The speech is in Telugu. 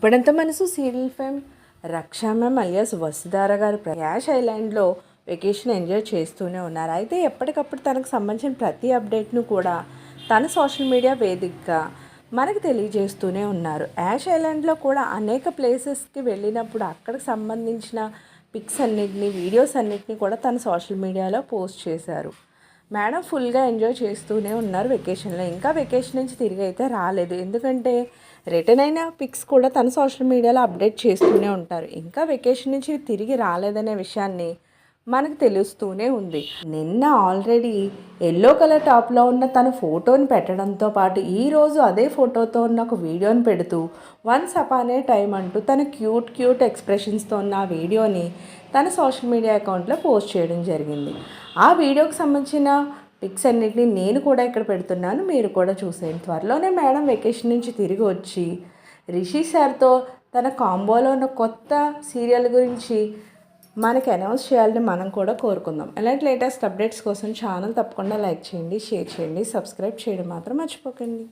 ఇప్పుడంత మనసు serial fame. Raksha ma'am alias Vasudhara గారు యాష్ ఐలాండ్లో వెకేషన్ ఎంజాయ్ చేస్తూనే ఉన్నారు. అయితే ఎప్పటికప్పుడు తనకు సంబంధించిన ప్రతి అప్డేట్ను కూడా తన సోషల్ మీడియా వేదికగా మనకు తెలియజేస్తూనే ఉన్నారు. యాష్ ఐలాండ్లో కూడా అనేక ప్లేసెస్కి వెళ్ళినప్పుడు అక్కడికి సంబంధించిన పిక్స్ అన్నిటినీ వీడియోస్ అన్నిటినీ కూడా తన సోషల్ మీడియాలో పోస్ట్ చేశారు. మేడం ఫుల్గా ఎంజాయ్ చేస్తూనే ఉన్నారు వెకేషన్లో ఇంకా వెకేషన్ నుంచి తిరిగి అయితే రాలేదు. ఎందుకంటే రిటర్న్ అయిన పిక్స్ కూడా తన సోషల్ మీడియాలో అప్డేట్ చేస్తూనే ఉంటారు. ఇంకా వెకేషన్ నుంచి తిరిగి రాలేదనే విషయాన్ని మనకు తెలుస్తూనే ఉంది. నిన్న ఆల్రెడీ ఎల్లో కలర్ టాప్లో ఉన్న తన ఫోటోని పెట్టడంతో పాటు ఈరోజు అదే ఫోటోతో ఉన్న ఒక వీడియోని పెడుతూ వన్స్ అపానే టైం అంటూ తన క్యూట్ క్యూట్ ఎక్స్ప్రెషన్స్తో ఉన్న ఆ వీడియోని తన సోషల్ మీడియా అకౌంట్లో పోస్ట్ చేయడం జరిగింది. ఆ వీడియోకి సంబంధించిన పిక్స్ అన్నిటిని నేను కూడా ఇక్కడ పెడుతున్నాను. మీరు కూడా చూసేయండి. త్వరలోనే మేడం వెకేషన్ నుంచి తిరిగి వచ్చి రిషి సార్తో తన కాంబోలో ఉన్న కొత్త సీరియల్ గురించి మనకి అనౌన్స్ చేయాలని మనం కూడా కోరుకుందాం. ఇలాంటి లేటెస్ట్ అప్డేట్స్ కోసం ఛానల్ తప్పకుండా లైక్ చేయండి షేర్ చేయండి సబ్స్క్రైబ్ చేయడం మాత్రం మర్చిపోకండి.